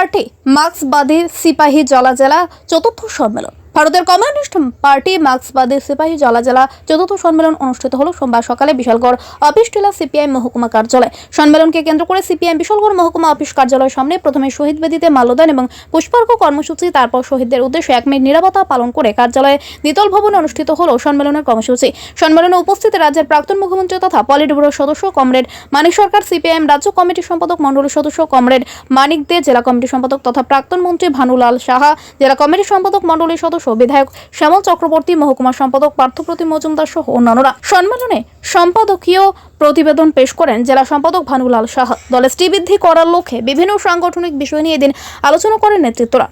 Party মার্ক্সবাদী সিপাহী জলা জেলা চতুর্থ সম্মেলন। ভারতের কমিউনিস্ট পার্টি মার্ক্সবাদী সিপাহী জলা জেলা চতুর্থ সম্মেলন অনুষ্ঠিত হলো সোমবার সকালে বিশালগড় অফিস টিলা সিপিআইএম মহকুমা কার্যালয়। সম্মেলনকে কেন্দ্র করে সিপিআইএম বিশালগড় মহকুমা অফিস কার্যালয়ের সামনে প্রথমে শহীদ বেদিতে মাল্যদান এবং পুষ্পার্ঘ কর্মসূচি, তারপর শহীদদের উদ্দেশ্যে এক মিনিট নিরাপত্তা পালন করে কার্যালয়ে দ্বিতল ভবনে অনুষ্ঠিত হল সম্মেলনের কর্মসূচি। সম্মেলনে উপস্থিত রাজ্যের প্রাক্তন মুখ্যমন্ত্রী তথা পলিট ব্যুরোর সদস্য কমরেড মানিক সরকার, সিপিআইএম রাজ্য কমিটির সম্পাদক মণ্ডলীর সদস্য কমরেড মানিক দে, জেলা কমিটির সম্পাদক তথা প্রাক্তন মন্ত্রী ভানুলাল সাহা, জেলা কমিটির সম্পাদক মণ্ডলীর সদস্য বিধায়ক শ্যামল চক্রবর্তী মহকুমা সম্পাদক পার্থপ্রতিম মজুমদার সহ অন্যান্যরা সম্মেলনে সম্পাদকীয় প্রতিবেদন পেশ করেন জেলা সম্পাদক ভানুলাল সাহা দলের শ্রীবৃদ্ধি করার লক্ষ্যে বিভিন্ন সাংগঠনিক বিষয় নিয়ে এদিন আলোচনা করেন নেতৃত্বরা।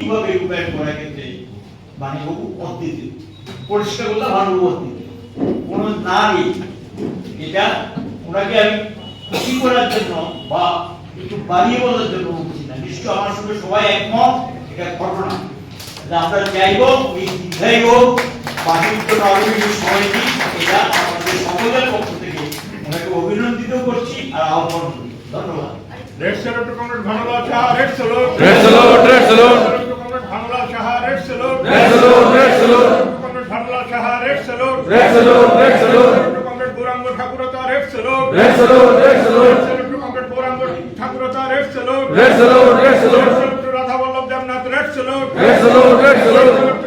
মানে একটু বাড়িয়ে বলার জন্য বলছি না। নিশ্চয় আমার সঙ্গে সবাই একমত, এটা ঘটনা। আমরা চাইব এই দীর্ঘাই হোক বাণিজ্য নাগরিক সমিতি এটা আমাদের সকলের পক্ষ থেকে ওনাকে অভিনন্দিত করছি আর আহ্বান করি ধন্যবাদ salute to Comrade Gauranga Thakurata, red yes the lord salute! the Lord.